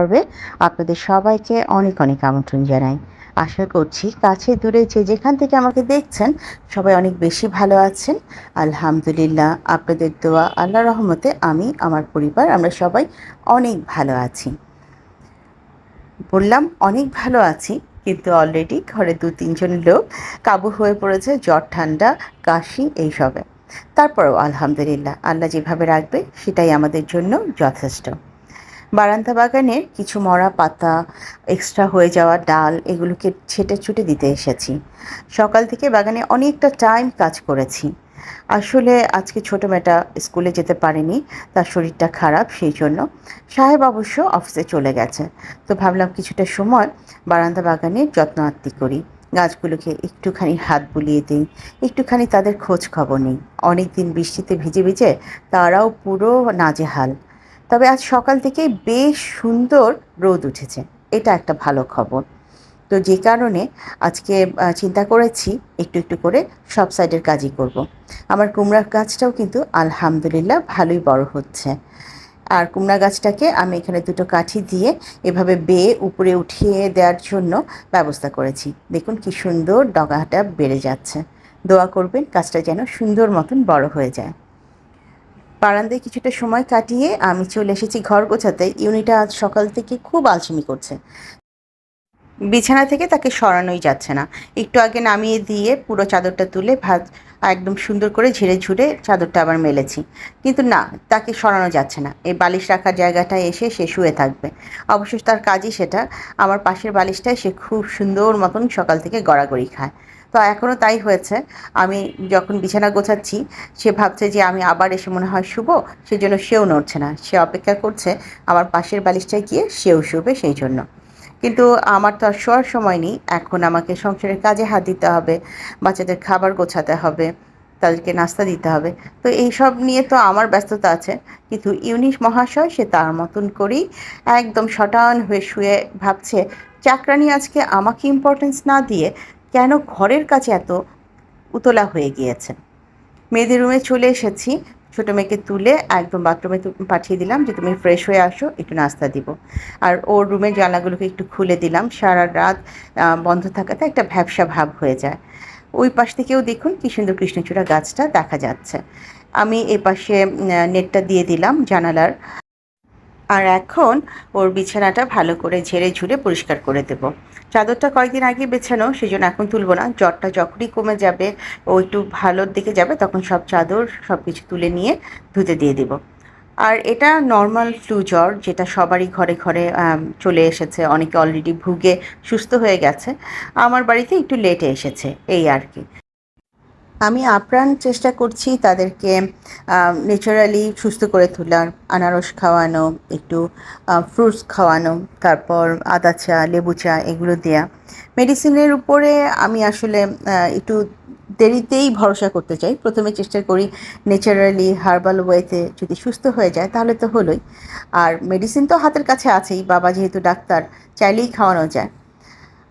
পর্বে আপনাদের সবাইকে অনেক অনেক আমন্ত্রণ জানাই। আশা করছি কাছে দূরে যে যেখান থেকে আমাকে দেখছেন, সবাই অনেক বেশি ভালো আছেন। আলহামদুলিল্লাহ, আপনাদের দোয়া আল্লাহ রহমতে আমি, আমার পরিবার, আমরা সবাই অনেক ভালো আছি। বললাম অনেক ভালো আছি, কিন্তু অলরেডি ঘরে দু তিনজন লোক কাবু হয়ে পড়েছে, জ্বর, ঠান্ডা, কাশি, এইসবে। তারপরেও আলহামদুলিল্লাহ, আল্লাহ যেভাবে রাখবে, সেটাই আমাদের জন্য যথেষ্ট। বারান্দা বাগানের কিছু মরা পাতা এক্সট্রা হয়ে যাওয়া ডাল, এগুলোকে ছেটে ছুটে দিতে এসেছি। সকাল থেকে বাগানে অনেকটা টাইম কাজ করেছি। আসলে আজকে ছোটো মেয়েটা স্কুলে যেতে পারেনি, তার শরীরটা খারাপ, সেই জন্য সাহেব অবশ্য অফিসে চলে গেছে। তো ভাবলাম কিছুটা সময় বারান্দা বাগানে যত্ন আত্মি করি। গাছগুলোকে একটুখানি হাত বুলিয়ে দিই, একটুখানি তাদের খোঁজ খবর নিই। অনেক দিন বৃষ্টিতে ভিজে ভিজে তারাও পুরো নাজেহাল। তবে আজ সকাল থেকে বেশ সুন্দর রোদ উঠেছে। এটা একটা ভালো খবর। তো যে কারণে আজকে চিন্তা করেছি একটু একটু করে সব সাইডের কাজই করব। আমার কুমড়া গাছটাও কিন্তু আলহামদুলিল্লাহ ভালোই বড় হচ্ছে। আর কুমড়া গাছটাকে আমি এখানে দুটো কাঠি দিয়ে এভাবে বেয়ে উপরে উঠিয়ে দেওয়ার জন্য ব্যবস্থা করেছি। দেখুন কি সুন্দর ডগাটা বেড়ে যাচ্ছে। দোয়া করবেন গাছটা যেন সুন্দর মতন বড় হয়ে যায়। বারান্দায় কিছুটা সময় কাটিয়ে আমি চলে এসেছি ঘর গোছাতে। ইউনিটা আজ সকাল থেকে খুব আলসেমি করছে। বিছানা থেকে তাকে সরানোই যাচ্ছে না। একটু আগে নামিয়ে দিয়ে পুরো চাদরটা তুলে ভাত একদম সুন্দর করে ঝেড়ে ঝুড়ে চাদরটা আবার মেলেছি। কিন্তু না, তাকে সরানো যাচ্ছে না। এই বালিশ রাখার জায়গাটায় এসে সে শুয়ে থাকবে। অবশ্য তার কাজই সেটা। আমার পাশের বালিশটায় সে খুব সুন্দর মতন সকাল থেকে গড়াগড়ি খায়। তো এখনও তাই হয়েছে। আমি যখন বিছানা গোছাচ্ছি, সে ভাবছে যে আমি আবার এসে মনে হয় শুভ সেজন্য সেও নড়ছে না। সে অপেক্ষা করছে, আমার পাশের বালিশটায় গিয়ে সেও শুবে সেই জন্য কিন্তু আমার তো আর শোয়ার সময় নেই। এখন আমাকে সংসারের কাজে হাত দিতে হবে, বাচ্চাদের খাবার গোছাতে হবে, তাদেরকে নাস্তা দিতে হবে। তো এই সব নিয়ে তো আমার ব্যস্ততা আছে। কিন্তু ইউনিশ মহাশয় সে তার মতন করেই একদম শটান হয়ে শুয়ে ভাবছে, চাকরানি আজকে আমাকে ইম্পর্টেন্স না দিয়ে কেন ঘরের কাছে এত উতলা হয়ে গিয়েছে মেয়েদের রুমে চলে এসেছি। ছোটো মেয়েকে তুলে একদম বাথরুমে পাঠিয়ে দিলাম যে, তুমি ফ্রেশ হয়ে আসো, একটু নাস্তা দিব। আর ওর রুমের জানলাগুলোকে একটু খুলে দিলাম। সারা রাত বন্ধ থাকাতে একটা ভ্যাবসা ভাব হয়ে যায়। ওই পাশ থেকেও দেখুন কী সুন্দর কৃষ্ণচূড়া গাছটা দেখা যাচ্ছে। আমি এ পাশে নেটটা দিয়ে দিলাম জানালার। আর এখন ওর বিছানাটা ভালো করে ঝেড়ে ঝুড়ে পরিষ্কার করে দেব। চাদরটা কয়েকদিন আগে বেছানো সেই জন্য এখন তুলবো না। জ্বরটা যখনই কমে যাবে, ও একটু ভালোর দিকে যাবে, তখন সব চাদর সব কিছু তুলে নিয়ে ধুতে দিয়ে দেবো। আর এটা নর্মাল ফ্লু জ্বর, যেটা সবারই ঘরে ঘরে চলে এসেছে। অনেকে অলরেডি ভুগে, সুস্থ হয়ে গেছে। আমার বাড়িতে একটু লেটে এসেছে, এই আর কি। আমি আপ্রাণ চেষ্টা করছি তাদেরকে ন্যাচারালি সুস্থ করে তোলার, আনারস খাওয়ানো, একটু ফ্রুটস খাওয়ানো, তারপর আদা চা, লেবু চা এগুলো দেয়া। মেডিসিনের উপরে আমি আসলে একটু দেরিতেই ভরসা করতে চাই। প্রথমে চেষ্টা করি ন্যাচারালি হার্বাল ওয়েতে যদি সুস্থ হয়ে যায় তাহলে তো হলোই। আর মেডিসিন তো হাতের কাছে আছেই, বাবা যেহেতু ডাক্তার, চাইলেই খাওয়ানো যায়।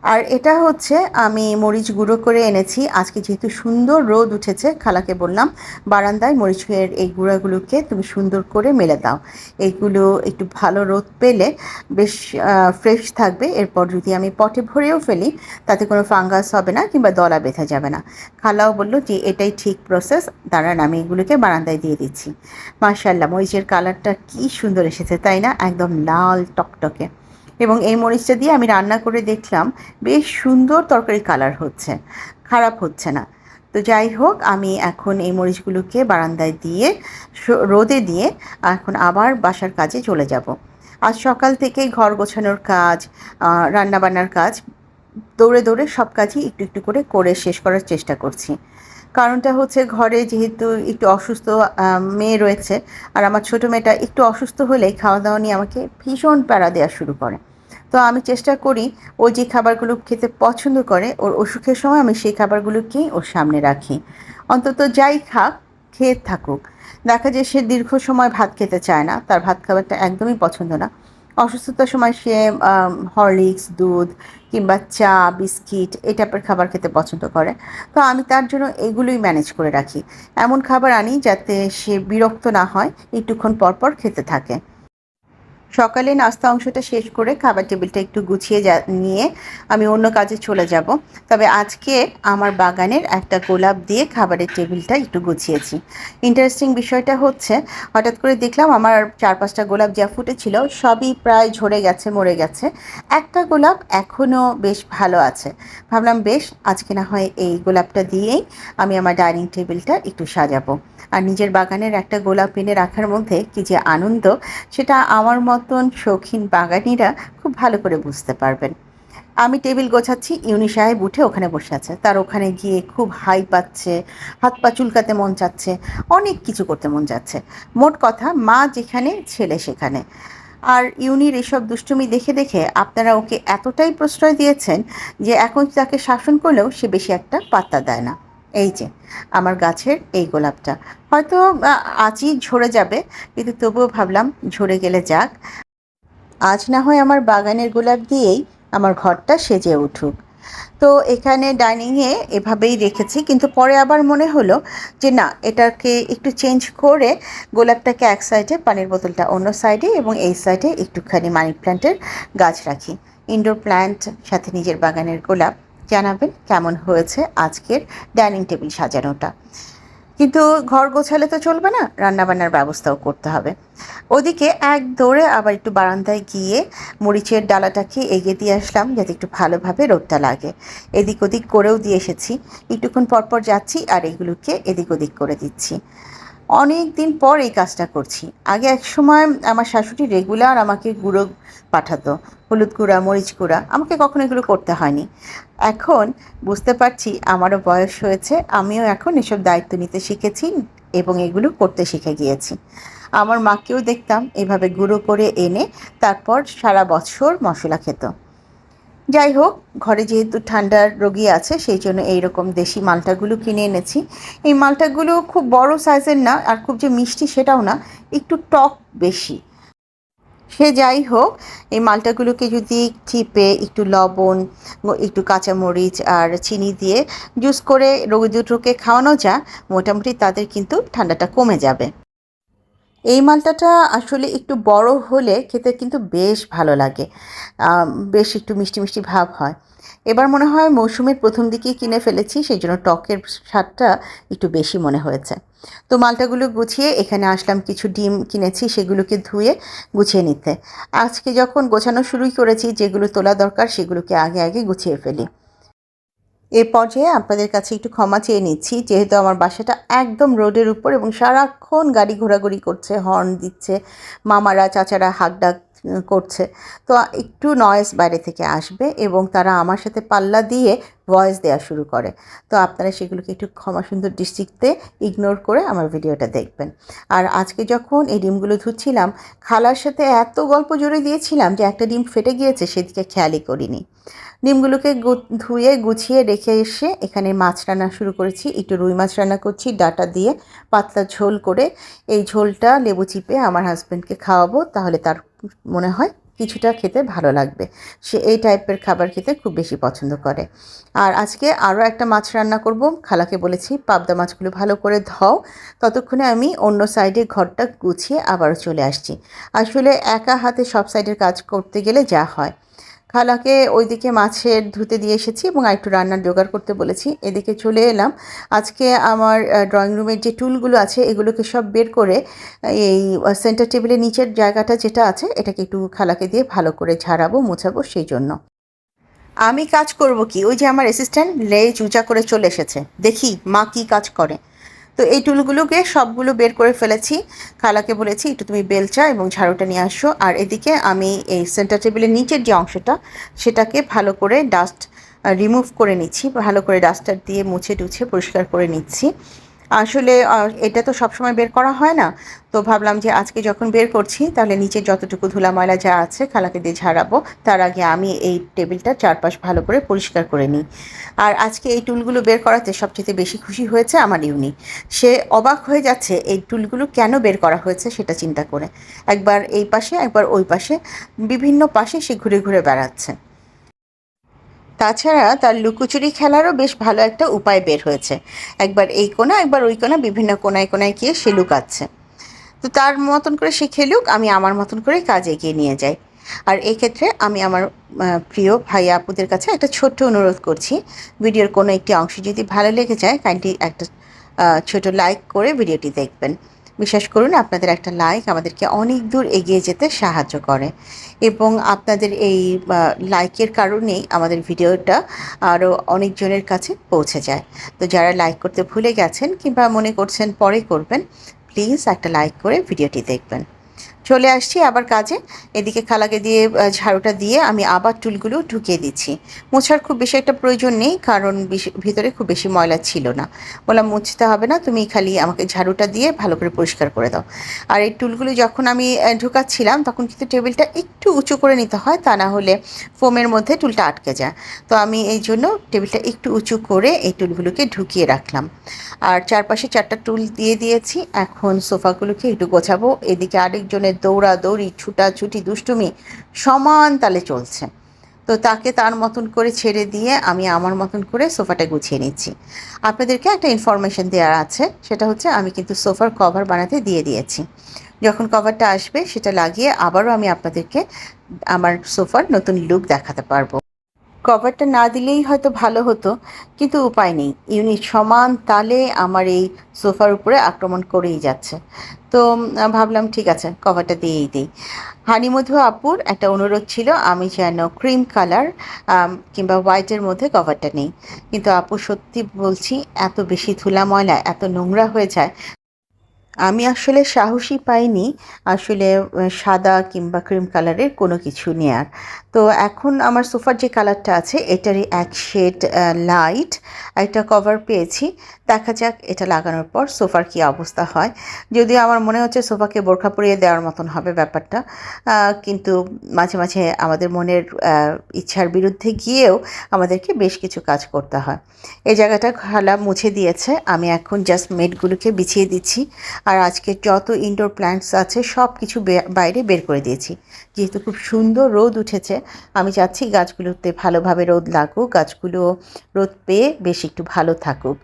আর এটা হচ্ছে আমি মরিচ গুঁড়ো করে এনেছি। আজকে যেহেতু সুন্দর রোদ উঠেছে, খালাকে বললাম, বারান্দায় মরিচের এই গুঁড়াগুলোকে তুমি সুন্দর করে মেলে দাও। এইগুলো একটু ভালো রোদ পেলে বেশ ফ্রেশ থাকবে। এরপর যদি আমি পটে ভরেও ফেলি, তাতে কোনো ফাঙ্গাস হবে না কিংবা দলা বেঁধে যাবে না। খালাও বলল যে এটাই ঠিক প্রসেস দাঁড়ান আমি এগুলোকে বারান্দায় দিয়ে দিচ্ছি। মার্শাল্লাহ মরিচের কালারটা কি সুন্দর এসেছে, তাই না? একদম লাল টকটকে। এবং এই মরিচটা দিয়ে আমি রান্না করে দেখলাম বেশ সুন্দর তরকারি কালার হচ্ছে, খারাপ হচ্ছে না। তো যাই হোক, আমি এখন এই মরিচগুলোকে বারান্দায় দিয়ে রোদে দিয়ে এখন আবার বাসার কাজে চলে যাব। আজ সকাল থেকেই ঘর গোছানোর কাজ রান্নাবান্নার কাজ, দৌড়ে দৌড়ে সব কাজই একটু একটু করে করে শেষ করার চেষ্টা করছি। কারণটা হচ্ছে ঘরে যেহেতু একটু অসুস্থ মেয়ে রয়েছে, আর আমার ছোটো মেয়েটা একটু অসুস্থ হলেই খাওয়া দাওয়া নিয়ে আমাকে ভীষণ প্যারা দেওয়া শুরু করে। তো আমি চেষ্টা করি ও যে খাবারগুলো খেতে পছন্দ করে, ওর অসুখের সময় আমি সেই খাবারগুলোকেই ওর সামনে রাখি। অন্তত যাই খাক, খেয়ে থাকুক। দেখা যায় সে দীর্ঘ সময় ভাত খেতে চায় না, তার ভাত খাবারটা একদমই পছন্দ না। অসুস্থতার সময় সে হরলিক্স, দুধ কিংবা চা, বিস্কিট এই টাইপের খাবার খেতে পছন্দ করে। তো আমি তার জন্য এগুলোই ম্যানেজ করে রাখি। এমন খাবার আনি যাতে সে বিরক্ত না হয়, একটুক্ষণ পরপর খেতে থাকে। সকালে নাস্তা অংশটা শেষ করে খাবার টেবিলটা একটু গুছিয়ে যা নিয়ে আমি অন্য কাজে চলে যাব। তবে আজকে আমার বাগানের একটা গোলাপ দিয়ে খাবারের টেবিলটা একটু গুছিয়েছি। ইন্টারেস্টিং বিষয়টা হচ্ছে, হঠাৎ করে দেখলাম আমার চার পাঁচটা গোলাপ যা ফুটেছিল সবই প্রায় ঝরে গেছে, মরে গেছে। একটা গোলাপ এখনও বেশ ভালো আছে। ভাবলাম, বেশ, আজকে না হয় এই গোলাপটা দিয়েই আমি আমার ডাইনিং টেবিলটা একটু সাজাবো। আর নিজের বাগানের একটা গোলাপ এনে রাখার মধ্যে কি যে আনন্দ, সেটা আমার মতন শৌখিন বাগানিরা খুব ভালো করে বুঝতে পারবেন। আমি টেবিল গোছাচ্ছি, ইউনি সাহেব উঠে ওখানে বসে আছে। তার ওখানে গিয়ে খুব হাই পাচ্ছে, হাত পা চুলকাতে মন চাচ্ছে, অনেক কিছু করতে মন যাচ্ছে। মোট কথা, মা যেখানে, ছেলে সেখানে। আর ইউনির এসব দুষ্টুমি দেখে দেখে আপনারা ওকে এতটাই প্রশ্রয় দিয়েছেন যে এখন তাকে শাসন করলেও সে বেশি একটা পাত্তা দেয় না। এই যে, আমার গাছের এই গোলাপটা। হয়তো আজই ঝরে যাবে, কিন্তু তবুও ভাবলাম ঝরে গেলে যাক। আজ না হয় আমার বাগানের গোলাপ দিয়েই আমার ঘরটা সেজে উঠুক। তো এখানে ডাইনিংয়ে এভাবেই রেখেছি, কিন্তু পরে আবার মনে হলো যে না, এটাকে একটু চেঞ্জ করে গোলাপটাকে এক সাইডে, পানির বোতলটা অন্য সাইডে এবং এই সাইডে একটুখানি মানি প্ল্যান্টের গাছ রাখি। ইনডোর প্ল্যান্ট সাথে নিজের বাগানের গোলাপ। জানাবেন কেমন হয়েছে আজকের ডাইনিং টেবিল সাজানোটা। কিন্তু ঘর গোছালে তো চলবে না, রান্নাবান্নার ব্যবস্থাও করতে হবে। ওদিকে এক দৌড়ে আবার একটু বারান্দায় গিয়ে মরিচের ডালাটাকে এগিয়ে দিয়ে আসলাম যাতে একটু ভালোভাবে রোদটা লাগে। এদিক ওদিক করেও দিয়ে এসেছি। একটুক্ষণ পরপর যাচ্ছি আর এগুলোকে এদিক ওদিক করে দিচ্ছি। অনেক দিন পর এই কাজটা করছি। আগে এক সময় আমার শাশুড়ি রেগুলার আমাকে গুঁড়ো পাঠাতো, হলুদ গুঁড়া, মরিচ গুঁড়া, আমাকে কখনো এগুলো করতে হয়নি। এখন বুঝতে পারছি আমারও বয়স হয়েছে, আমিও এখন এসব দায়িত্ব নিতে শিখেছি এবং এগুলো করতে শিখে গিয়েছি। আমার মাকেও দেখতাম এভাবে গুঁড়ো করে এনে তারপর সারা বছর মশলা খেত। যাই হোক ঘরে যেহেতু ঠান্ডার রোগী আছে, সেই জন্য এইরকম দেশি মালটাগুলো কিনে এনেছি। এই মালটাগুলো খুব বড় সাইজের না, আর খুব যে মিষ্টি সেটাও না, একটু টক বেশি। সে যাই হোক এই মালটাগুলোকে যদি চিপে একটু লবণ একটু কাঁচামরিচ আর চিনি দিয়ে জুস করে রোগী দুটোকে খাওয়ানো যা মোটামুটি তাদের কিন্তু ঠান্ডাটা কমে যাবে। এই মালটাটা আসলে একটু বড় হলে খেতে কিন্তু বেশ ভালো লাগে। বেশ একটু মিষ্টি মিষ্টি ভাব হয়। এবার মনে হয় মৌসুমের প্রথম দিকেই কিনে ফেলেছি, সেই জন্য টকের স্বাদটা একটু বেশি মনে হয়েছে। তো মালটাগুলো গুছিয়ে এখানে আসলাম, কিছু ডিম কিনেছি, সেগুলোকে ধুয়ে গুছিয়ে নিতে। আজকে যখন গোছানো শুরুই করেছি, যেগুলো তোলা দরকার সেগুলোকে আগে আগে গুছিয়ে ফেলি। এ পর্যায়ে আপনাদের কাছে একটু ক্ষমা চেয়ে নিচ্ছি, যেহেতু আমার বাসাটা একদম রোডের উপর এবং সারাক্ষণ গাড়ি ঘোরাঘুরি করছে হর্ন দিচ্ছে, মামারা, চাচারা হাক ডাক করছে। তো একটু নয়েস বাইরে থেকে আসবে এবং তারা আমার সাথে পাল্লা দিয়ে ভয়েস দেওয়া শুরু করে। তো আপনারা সেগুলোকে একটু ক্ষমা সুন্দর দৃষ্টিতে ইগনোর করে আমার ভিডিওটা দেখবেন। আর আজকে যখন এই ডিমগুলো ধুচ্ছিলাম, খালার সাথে এত গল্প জুড়ে দিয়েছিলাম যে একটা ডিম ফেটে গিয়েছে, সেদিকে খেয়ালই করিনি। ডিমগুলোকে ধুয়ে গুছিয়ে রেখে এসে এখানে মাছ রান্না শুরু করেছি। একটু রুই মাছ রান্না করছি, ডাটা দিয়ে পাতলা ঝোল করে। এই ঝোলটা লেবু চিপে আমার হাজব্যান্ডকে খাওয়াবো, তাহলে তার মনে হয় কিছুটা খেতে ভালো লাগবে। সে এই টাইপের খাবার খেতে খুব বেশি পছন্দ করে। আর আজকে আরও একটা মাছ রান্না করব। খালাকে বলেছি, পাবদা মাছগুলো ভালো করে ধও। ততক্ষণে আমি অন্য সাইডে ঘরটা গুছিয়ে আবারও চলে আসছি। আসলে একা হাতে সব সাইডের কাজ করতে গেলে যা হয়। খালাকে ওইদিকে মাছের ধুতে দিয়ে এসেছি এবং আর একটু রান্নার জোগাড় করতে বলেছি। এদিকে চলে এলাম। আজকে আমার ড্রয়িং রুমের যে টুলগুলো আছে, এগুলোকে সব বের করে এই সেন্টার টেবিলের নিচের জায়গাটা যেটা আছে, এটাকে একটু খালাকে দিয়ে ভালো করে ঝাড়াবো, মোছাবো সেই জন্য। আমি কাজ করব কি? ওই যে আমার অ্যাসিস্ট্যান্ট লেজ উঁচা করে চলে এসেছে। দেখি মা কি কাজ করে। তো এই টুলগুলোকে সবগুলো বের করে ফেলেছি। খালাকে বলেছি, একটু তুমি বেলচা এবং ঝাড়ুটা নিয়ে আসো। আর এদিকে আমি এই সেন্টার টেবিলের নিচের যে অংশটা, সেটাকে ভালো করে ডাস্ট রিমুভ করে নিচ্ছি। ভালো করে ডাস্টার দিয়ে মুছে টুছে পরিষ্কার করে নিচ্ছি। আসলে এটা তো সবসময় বের করা হয় না। তো ভাবলাম যে আজকে যখন বের করছি, তাহলে নিচে যতটুকু ধুলা ময়লা যা আছে, খালাকে দিয়ে ঝাড়াবো। তার আগে আমি এই টেবিলটা চারপাশ ভালো করে পরিষ্কার করে নিই। আর আজকে এই টুলগুলো বের করাতে সবচেয়ে বেশি খুশি হয়েছে আমার ইউনি। সে অবাক হয়ে যাচ্ছে, এই টুলগুলো কেন বের করা হয়েছে সেটা চিন্তা করে। একবার এই পাশে, একবার ওই পাশে। বিভিন্ন পাশে সে ঘুরে ঘুরে বেড়াচ্ছে। তাছাড়া তার লুকোচুরি খেলারও বেশ ভালো একটা উপায় বের হয়েছে। একবার এই কোণা, একবার ওই কোণা, বিভিন্ন কোনায় কোনায় গিয়ে সে লুকাচ্ছে। তো তার মতন করে সে খেলুক, আমি আমার মতন করে কাজ এগিয়ে নিয়ে যাই। আর এক্ষেত্রে আমি আমার প্রিয় ভাই আপুদের কাছে একটা ছোট্ট অনুরোধ করছি। ভিডিওর কোনো একটি অংশ যদি ভালো লেগে যায় কাইন্ডলি একটা ছোট লাইক করে ভিডিওটি দেখবেন। বিশ্বাস করুন, আপনাদের একটা লাইক আমাদেরকে অনেক দূর এগিয়ে যেতে সাহায্য করে। এবং আপনাদের এই লাইকের কারণেই আমাদের ভিডিওটা আরও অনেকজনের কাছে পৌঁছে যায়। তো যারা লাইক করতে ভুলে গেছেন কিংবা মনে করছেন পরে করবেন প্লিজ একটা লাইক করে ভিডিওটি দেখবেন। চলে আসছি আবার কাজে। এদিকে খালাকে দিয়ে ঝাড়ুটা দিয়ে আমি আবার টুলগুলো ঢুকিয়ে দিচ্ছি। মোছার খুব বেশি একটা প্রয়োজন নেই, কারণ ভিতরে খুব বেশি ময়লা ছিল না। বললাম, মুছতে হবে না, তুমি খালি আমাকে ঝাড়ুটা দিয়ে ভালো করে পরিষ্কার করে দাও। আর এই টুলগুলো যখন আমি ঢুকাচ্ছিলাম, তখন কিন্তু টেবিলটা একটু উঁচু করে নিতে হয়, তা না হলে ফোমের মধ্যে টুলটা আটকে যায়। তো আমি এই জন্য টেবিলটা একটু উঁচু করে এই টুলগুলোকে ঢুকিয়ে রাখলাম। আর চারপাশে চারটা টুল দিয়ে দিয়েছি। এখন সোফাগুলোকে একটু গোছাবো। এদিকে আরেকজনের দৌড়া দৌড়ি ছুটাছুটি, দুষ্টুমি সমান তালে চলছে। তো তাকে তার মতন করে ছেড়ে দিয়ে আমি আমার মতন করে সোফাটা গুছিয়ে নিচ্ছি। আপনাদেরকে একটা ইনফরমেশন দেওয়ার আছে, সেটা হচ্ছে আমি কিন্তু সোফার কভার বানাতে দিয়ে দিয়েছি। যখন কভারটা আসবে, সেটা লাগিয়ে আবারও আমি আপনাদেরকে আমার সোফার নতুন লুক দেখাতে পারব। কভারটা না দিলেই হয়তো ভালো হতো, কিন্তু উপায় নেই। ইউনিট সমান তালে আমার এই সোফার উপরে আক্রমণ করেই যাচ্ছে। তো ভাবলাম ঠিক আছে কভারটা দিয়েই দিই। হানিমধু আপুর একটা অনুরোধ ছিল, আমি যেন ক্রিম কালার কিংবা হোয়াইটের মধ্যে কভারটা নেই। কিন্তু আপু সত্যি বলছি, এত বেশি ধুলা ময়লা এত নোংরা হয়ে যায় আমি আসলে সাহসই পাইনি আসলে সাদা কিংবা ক্রিম কালারের কোনো কিছু নেয়ার। তো এখন আমার সোফার যে কালারটা আছে, এটারই এক শেড লাইট একটা কভার পেয়েছি। দেখা যাক এটা লাগানোর পর সোফার কি অবস্থা হয়। যদিও আমার মনে হচ্ছে সোফাকে বোরখা পরিয়ে দেওয়ার মতন হবে ব্যাপারটা। কিন্তু মাঝে মাঝে আমাদের মনের ইচ্ছার বিরুদ্ধে গিয়েও আমাদেরকে বেশ কিছু কাজ করতে হয়। এই জায়গাটা খালা মুছে দিয়েছে। আমি এখন জাস্ট মেটগুলোকে বিছিয়ে দিচ্ছি। আর আজকে যত ইনডোর প্ল্যান্টস আছে সব কিছু বাইরে বের করে দিয়েছি। যেহেতু খুব সুন্দর রোদ উঠেছে, আমি চাচ্ছি গাছগুলোতে ভালোভাবে রোদ লাগুক, গাছগুলো রোদ পেয়ে বেশ একটু ভালো থাকুক।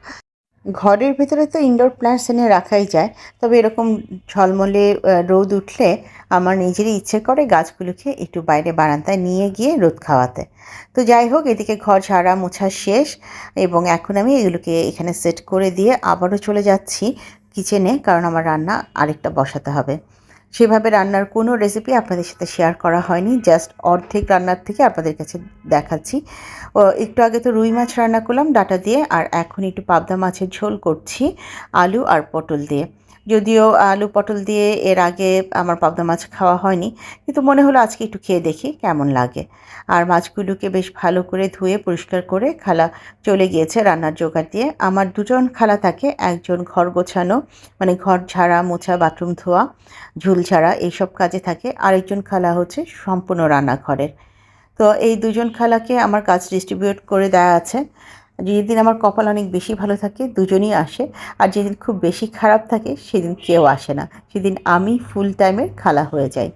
ঘরের ভিতরে তো ইনডোর প্ল্যান্টস এনে রাখাই যায়, তবে এরকম ঝলমলে রোদ উঠলে আমার নিজেরই ইচ্ছে করে গাছগুলোকে একটু বাইরে বারান্দায় নিয়ে গিয়ে রোদ খাওয়াতে। তো যাই হোক, এদিকে ঘর ঝাড়া মোছা শেষ এবং এখন আমি এগুলোকে এখানে সেট করে দিয়ে আবারও চলে যাচ্ছি কিচেনে কারণ আমার রান্না আরেকটা বসাতে হবে। সেভাবে রান্নার কোনো রেসিপি আপনাদের সাথে শেয়ার করা হয়নি জাস্ট অর্ধেক রান্নার থেকে আপনাদের কাছে দেখাচ্ছি। একটু আগে তো রুই মাছ রান্না করলাম ডাটা দিয়ে, আর এখন একটু পাবদা মাছের ঝোল করছি, আলু আর পটল দিয়ে। যদিও আলু পটল দিয়ে এর আগে আমার পাবদা মাছ খাওয়া হয়নি, কিন্তু মনে হলো আজকে একটু খেয়ে দেখি কেমন লাগে। আর মাছগুলোকে বেশ ভালো করে ধুয়ে পরিষ্কার করে খালা চলে গিয়েছে রান্নার জোগাড় দিয়ে। আমার দুজন খালা থাকে, একজন ঘর গোছানো মানে ঘর ঝাড়া, মোছা, বাথরুম ধোয়া, ঝুল ঝাড়া এইসব কাজে থাকে। আরেকজন খালা হচ্ছে সম্পূর্ণ রান্নাঘরের। তো এই দুজন খালাকে আমার কাজ ডিস্ট্রিবিউট করে দেওয়া আছে। যেদিন আমার কপাল অনেক বেশি ভালো থাকে, দুজনই আসে। আর যেদিন খুব বেশি খারাপ থাকে, সেদিন কেউ আসে না। সেদিন আমি ফুল টাইমের খালা হয়ে যাই।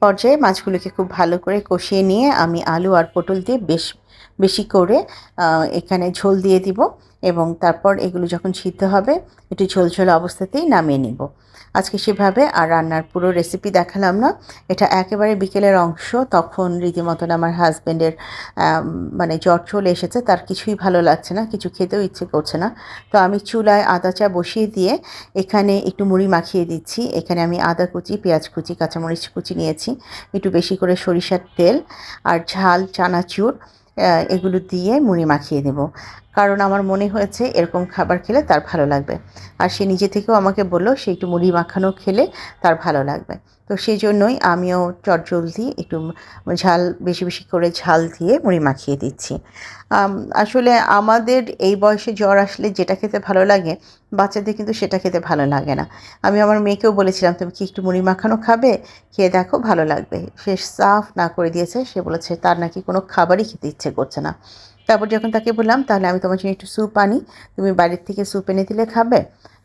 পর্যায়ে মাছগুলোকে খুব ভালো করে কষিয়ে নিয়ে আমি আলু আর পটল দিয়ে বেশ বেশি করে এখানে ঝোল দিয়ে দিব এবং তারপর এগুলো যখন সিদ্ধ হবে, একটু ঝোল ঝোল অবস্থাতেই নামিয়ে নিব। আজকে সেভাবে আর রান্নার পুরো রেসিপি দেখালাম না। এটা একেবারে বিকেলের অংশ, তখন রীতিমতন আমার হাজব্যান্ডের মানে জ্বর চলে এসেছে, তার কিছুই ভালো লাগছে না, কিছু খেতেও ইচ্ছে করছে না। তো আমি চুলায় আদা চা বসিয়ে দিয়ে এখানে একটু মুড়ি মাখিয়ে দিচ্ছি। এখানে আমি আদা কুচি, পেঁয়াজ কুচি, কাঁচামরিচ কুচি নিয়েছি। একটু বেশি করে সরিষার তেল আর ঝাল, চানাচুর এগুলো দিয়ে মুড়ি মাখিয়ে দেব। কারণ আমার মনে হয়েছে এরকম খাবার খেলে তার ভালো লাগবে। আর সে নিজে থেকেও আমাকে বলল, সে একটু মুড়ি মাখানো খেলে তার ভালো লাগবে। তো সেই জন্যই আমিও চটজলদি একটু ঝাল, বেশি বেশি করে ঝাল দিয়ে মুড়ি মাখিয়ে দিচ্ছি। আসলে আমাদের এই বয়সে জ্বর আসলে যেটা খেতে ভালো লাগে, বাচ্চাদের কিন্তু সেটা খেতে ভালো লাগে না। আমি আমার মেয়েকেও বলেছিলাম, তুমি কি একটু মুড়ি মাখানো খাবে? খেয়ে দেখো, ভালো লাগবে। সে সাফ না করে দিয়েছে, সে বলেছে, তার নাকি কোনো খাবারই খেতে ইচ্ছে করছে না। তারপর যখন তাকে বললাম, তাহলে আমি তোমার জন্য একটু স্যুপ আনি। তুমি বাড়ির থেকে স্যুপ এনে দিলে খাবে?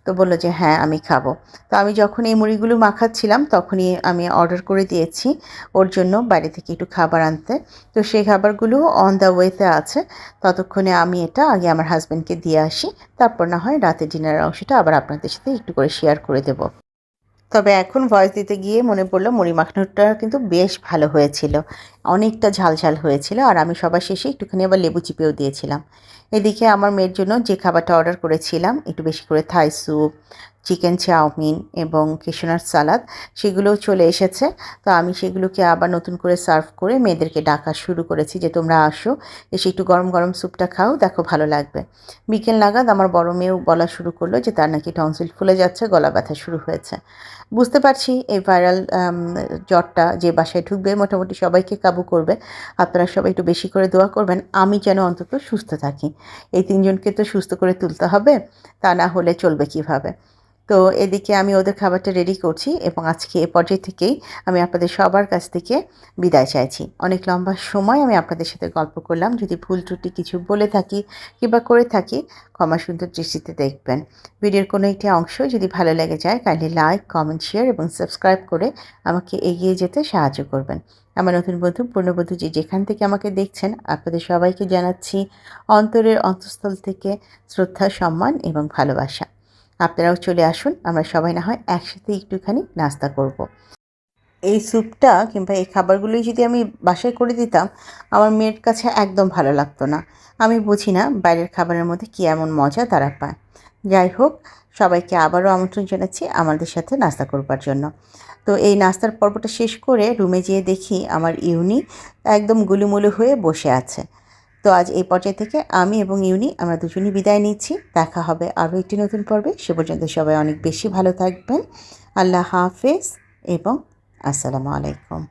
তো বলল যে হ্যাঁ আমি খাব। তো আমি যখন এই মুড়িগুলো মাখাচ্ছিলাম, তখনই আমি অর্ডার করে দিয়েছি ওর জন্য বাইরে থেকে একটু খাবার আনতে। তো সেই খাবারগুলো অন দ্য ওয়েতে আছে। ততক্ষণে আমি এটা আগে আমার হাজব্যান্ডকে দিয়ে আসি। তারপর না হয় রাতে ডিনারের অংশটা আবার আপনাদের সাথে একটু করে শেয়ার করে দেবো। তবে এখন ভয়েস দিতে গিয়ে মনে পড়ল মুড়ি মাখানোটা কিন্তু বেশ ভালো হয়েছিল। অনেকটা ঝাল ঝাল হয়েছিল আর আমি সবার শেষে একটুখানি আবার লেবু চিপেও দিয়েছিলাম। এদিকে আমার মেয়ের জন্য যে খাবারটা অর্ডার করেছিলাম, একটু বেশি করে থাই স্যুপ চিকেন চাউমিন এবং কিশোনার সালাদ সেগুলোও চলে এসেছে। তো আমি সেগুলোকে আবার নতুন করে সার্ভ করে মেয়েদেরকে ডাকা শুরু করেছি যে তোমরা আসো, এসে একটু গরম গরম স্যুপটা খাও, দেখো ভালো লাগবে। বিকেল নাগাদ আমার বড় মেয়েও বলা শুরু করল যে তার নাকি টনসিল ফুলে যাচ্ছে গলা ব্যথা শুরু হয়েছে। বুঝতে পারছি এই ভাইরাল জ্বরটা যে বাসায় ঢুকবে, মোটামুটি সবাইকে কাবু করবে। আপনারা সবাই একটু বেশি করে দোয়া করবেন। আমি যেন অন্তত সুস্থ থাকি। এই তিনজনকে তো সুস্থ করে তুলতে হবে, তা না হলে চলবে কীভাবে? তো এদিকে আমি ওদের খাবারটা রেডি করছি এবং আজকে এ পর্যায়ে থেকেই আমি আপনাদের সবার কাছ থেকে বিদায় চাইছি। অনেক লম্বা সময় আমি আপনাদের সাথে গল্প করলাম। যদি ভুল ত্রুটি কিছু বলে থাকি কিংবা করে থাকি, ক্ষমা সুন্দর দৃষ্টিতে দেখবেন। ভিডিওর কোনো একটি অংশ যদি ভালো লেগে যায় কাইন্ডলি লাইক কমেন্ট শেয়ার এবং সাবস্ক্রাইব করে আমাকে এগিয়ে যেতে সাহায্য করবেন। আমার নতুন বন্ধু পূর্ণবন্ধু যে যেখান থেকে আমাকে দেখছেন, আপনাদের সবাইকে জানাচ্ছি অন্তরের অন্তঃস্থল থেকে শ্রদ্ধা, সম্মান এবং ভালোবাসা। আপনারাও চলে আসুন, আমরা সবাই না হয় একসাথে একটুখানি নাস্তা করব। এই স্যুপটা কিংবা এই খাবারগুলোই যদি আমি বাসায় করে দিতাম, আমার মেয়ের কাছে একদম ভালো লাগতো না। আমি বুঝি না বাইরের খাবারের মধ্যে কী এমন মজা তারা পায়। যাই হোক, সবাইকে আবারও আমন্ত্রণ জানাচ্ছি আমাদের সাথে নাস্তা করবার জন্য। তো এই নাস্তার পর্বটা শেষ করে রুমে যেয়ে দেখি আমার ইউনি একদম গুলুমুলু হয়ে বসে আছে। তো আজ এই পর্যায় থেকে আমি এবং ইউনি আমরা দুজনই বিদায় নিচ্ছি। দেখা হবে আরও একটি নতুন পর্বে। সে পর্যন্ত সবাই অনেক বেশি ভালো থাকবেন। আল্লাহ হাফেজ এবং আসসালামু আলাইকুম।